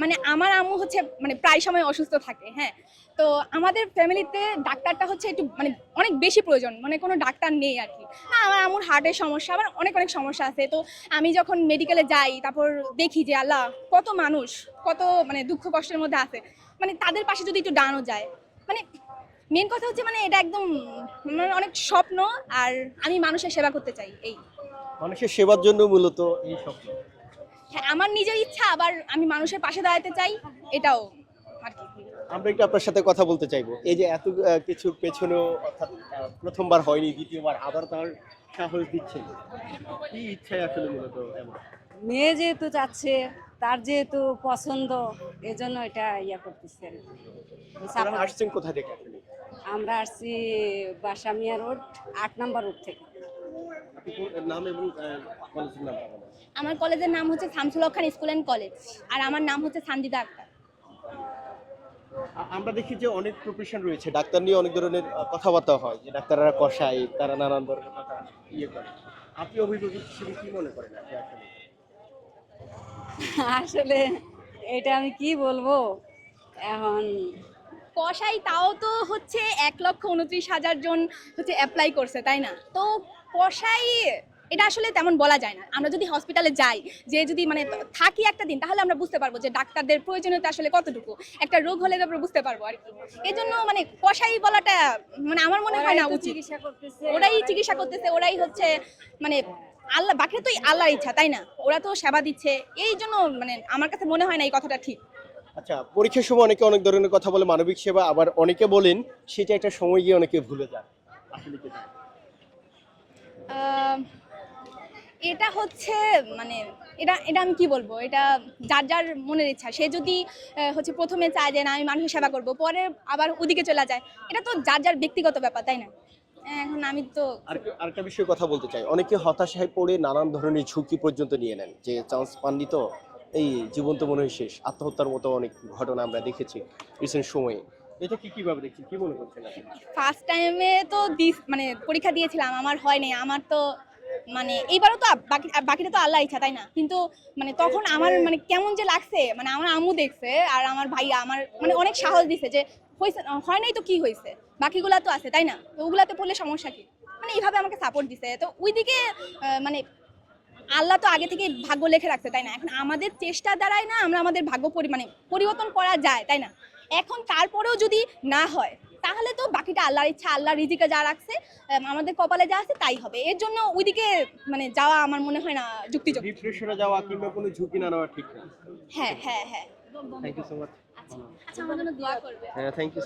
মানে আমার আম্মু হচ্ছে মানে প্রায় সময় অসুস্থ থাকে হ্যাঁ। তো আমাদের ফ্যামিলিতে ডাক্তারটা হচ্ছে একটু মানে অনেক বেশি প্রয়োজন মানে কোনো ডাক্তার নেই আর কি। হ্যাঁ আমার আম্মুর হার্টের সমস্যা, আবার অনেক অনেক সমস্যা আছে। তো আমি যখন মেডিকেলে যাই, তারপর দেখি যে আল্লাহ, কত মানুষ, কত মানে দুঃখ কষ্টের মধ্যে আছে। মানে তাদের পাশে যদি একটু দাঁড়ানো যায় মানে মেন কথা হচ্ছে মানে এটা একদম মানে অনেক স্বপ্ন, আর আমি মানুষের সেবা করতে চাই, এই। মানুষের সেবার জন্য মূলত এই স্বপ্ন। হ্যাঁ আমার নিজের ইচ্ছা, আবার আমি মানুষের পাশে দাঁড়াতে চাই, এটাও আমরা একটু আপনার সাথে কথা বলতে চাইব। এই যে এত কিছু পেছনেও অর্থাৎ প্রথমবার হয়নি, দ্বিতীয়বার, আবার তার সাহস দিচ্ছেন? কি ইচ্ছায় আসলে মূলত এমন? মেয়ে যেহেতু যাচ্ছে তার যেহেতু পছন্দ এজন্য এটা ইয়া করতেছে আসছেন কোথা থেকে আমরা আসছি বাসামিয়া রোড আট নাম্বার রোড থেকে। নাম এবং কলেজের নাম? আমার কলেজের নাম হচ্ছে Shamsul Khan school and college আর আমার নাম হচ্ছে সানজিদা আক্তার। আমরা দেখি যে অনেক প্রফেশন রয়েছে। ডাক্তার নিয়ে অনেক ধরনের কথাবার্তা হয়, যে ডাক্তাররা কষায়, তারা নানান ধরনের কথা ইয়ে করে। আপনি অভিভাবক হিসেবে কি মনে করেন আসলে? আসলে এটা আমি কি বলব? এখন কষাই তাও তো হচ্ছে এক লক্ষ উনত্রিশ হাজার জন হচ্ছে অ্যাপ্লাই করছে, তাই না? তো কষাই এটা আসলে তেমন বলা যায় না। আমরা যদি হসপিটালে যাই যে যদি মানে থাকি একটা দিন তাহলে আমরা বুঝতে পারব যে ডাক্তারদের প্রয়োজনীয়তা আসলে কতটুকু। একটা রোগ হলে আমরা বুঝতে পারব আর কি। এই জন্য মানে কষাই বলাটা মানে আমার মনে হয় না উচিত। চিকিৎসা করতেছে। ওরাই চিকিৎসা করতেছে ওরাই হচ্ছে মানে আল্লাহ বাকি তো আল্লাহর ইচ্ছা তাই না? ওরা তো সেবা দিচ্ছে। এই জন্য মানে আমার কাছে মনে হয় না এই কথাটা ঠিক। আচ্ছা পরীক্ষার সময় অনেকে অনেক ধরনের কথা বলে মানবিক সেবা আবার অনেকে বলেন সেটা একটা সময় গিয়ে অনেকে ভুলে যায়। আসলে কি আহ, এটা হচ্ছে মানে এটা এটা আমি কি বলব? এটা যার যার মনের ইচ্ছা। সে যদি হচ্ছে প্রথমে চায় যে না আমি মানুষের সেবা করব পরে আবার ওদিকে চলে যায় এটা তো যার যার ব্যক্তিগত ব্যাপার তাই না? এখন আমি তো আর আরেকটা বিষয়ে কথা বলতে চাই? অনেকে হতাশায় পড়ে নানান ধরনের ঝুঁকি পর্যন্ত নিয়ে নেন। যে চান্স পাননি তো এই জীবন তো মনে হয় শেষ। আত্মহত্যার মতো অনেক ঘটনা আমরা দেখেছি রিসেন্ট সময়ে। এটা কি কীভাবে দেখছেন? কি মনে করছেন ফার্স্ট টাইমে তো দিস মানে পরীক্ষা দিয়েছিলাম আমার হয়নি আমার তো মানে এইবারও তো বাকি বাকিটা তো আল্লাহ ইচ্ছা তাই না? কিন্তু মানে তখন আমার মানে কেমন যে লাগছে মানে আমার আম্মু দেখছে আর আমার ভাইয়া আমার মানে অনেক সাহস দিছে যে হয়েছে হয় নাই তো কি হয়েছে বাকিগুলা তো আছে তাই না? তো ওগুলাতে পড়লে সমস্যা কি? মানে এইভাবে আমাকে সাপোর্ট দিছে। তো ওইদিকে মানে আল্লাহ তো আগে থেকে ভাগ্য লেখে রাখছে তাই না? এখন আমাদের চেষ্টার দ্বারাই না আমরা আমাদের ভাগ্য পরি মানে পরিবর্তন করা যায় তাই না? এখন তারপরেও যদি না হয় তাহলে তো বাকিটা আল্লাহর ইচ্ছা আল্লাহ রিজিকে যা রাখছে আম, আমাদের কপালে যা আছে তাই হবে। এর জন্য ওইদিকে মানে যাওয়া আমার মনে হয় না যুক্তিযুক্ত। ডিপ্রেশনে যাওয়া কিংবা কোনো ঝুঁকি না নেওয়া ঠিক না। হ্যাঁ হ্যাঁ হ্যাঁ। থ্যাংক ইউ সো মাচ আচ্ছা আমার জন্য দোয়া করবে। হ্যাঁ থ্যাংক ইউ